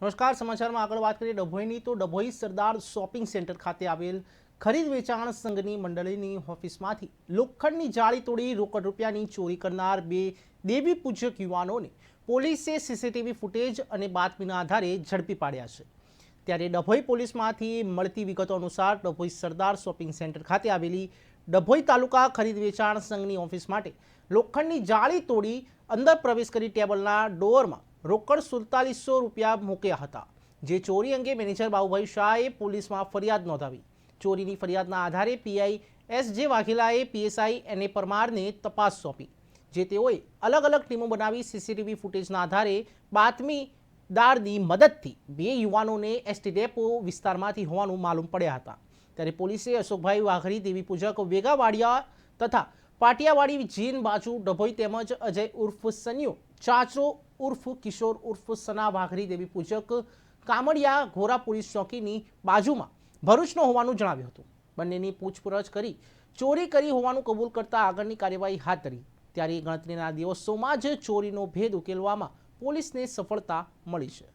નમસ્કાર, સમાચારમાં આગળ વાત કરીએ ડભોઈની, તો ડભોઈ સરદાર શોપિંગ સેન્ટર ખાતે આવેલ ખરીદ વેચાણ સંઘની મંડળીની ઓફિસમાંથી લોખંડની જાળી તોડી રોકડ રૂપિયાની ચોરી કરનાર બે દેવી પૂજક યુવાનોને પોલીસે સીસીટીવી ફૂટેજ અને બાતમીના આધારે ઝડપી પાડ્યા છે. ત્યારે ડભોઈ પોલીસમાંથી મળતી વિગતો અનુસાર ડભોઈ સરદાર શોપિંગ સેન્ટર ખાતે આવેલી ડભોઈ તાલુકા ખરીદ વેચાણ સંઘની ઓફિસ માટે લોખંડની જાળી તોડી અંદર પ્રવેશ કરી ટેબલના ડોરમાં રોકડ સુડતાલીસો રૂપિયા મૂક્યા હતા, જે ચોરી અંગે મેનેજર બાબુભાઈ શાહે પોલીસમાં ફરિયાદ નોંધાવી. ચોરીની ફરિયાદના આધારે પીઆઈ એસ જે વાઘેલાએ પીએસઆઈ એન એ પરમારને તપાસ સોંપી, જે તેઓએ અલગ અલગ ટીમો બનાવી સીસીટીવી ફૂટેજના આધારે બાતમીદારની મદદથી બે યુવાનોને એસટી ડેપો વિસ્તારમાંથી હોવાનું માલુમ પડ્યા હતા. ત્યારે પોલીસે અશોકભાઈ વાઘરી, દેવી પૂજક વેગાવાડિયા તથા પાટિયાવાડી, જીન બાજુ, ડભોઈ તેમજ અજય ઉર્ફ સન્યુ ચાચો ઉર્ફ કિશોર ઉર્ફ સના વાઘરી દેવી પૂજક કામડિયા ઘોરા પોલીસ ચોકીની બાજુમાં ભરૂચનો હોવાનું જણાવ્યું હતું. બંનેની પૂછપરછ કરી, ચોરી કરી હોવાનું કબૂલ કરતા આગળની કાર્યવાહી હાથ ધરી. ત્યારે ગણતરીના દિવસોમાં જ ચોરીનો ભેદ ઉકેલવામાં પોલીસને સફળતા મળી છે.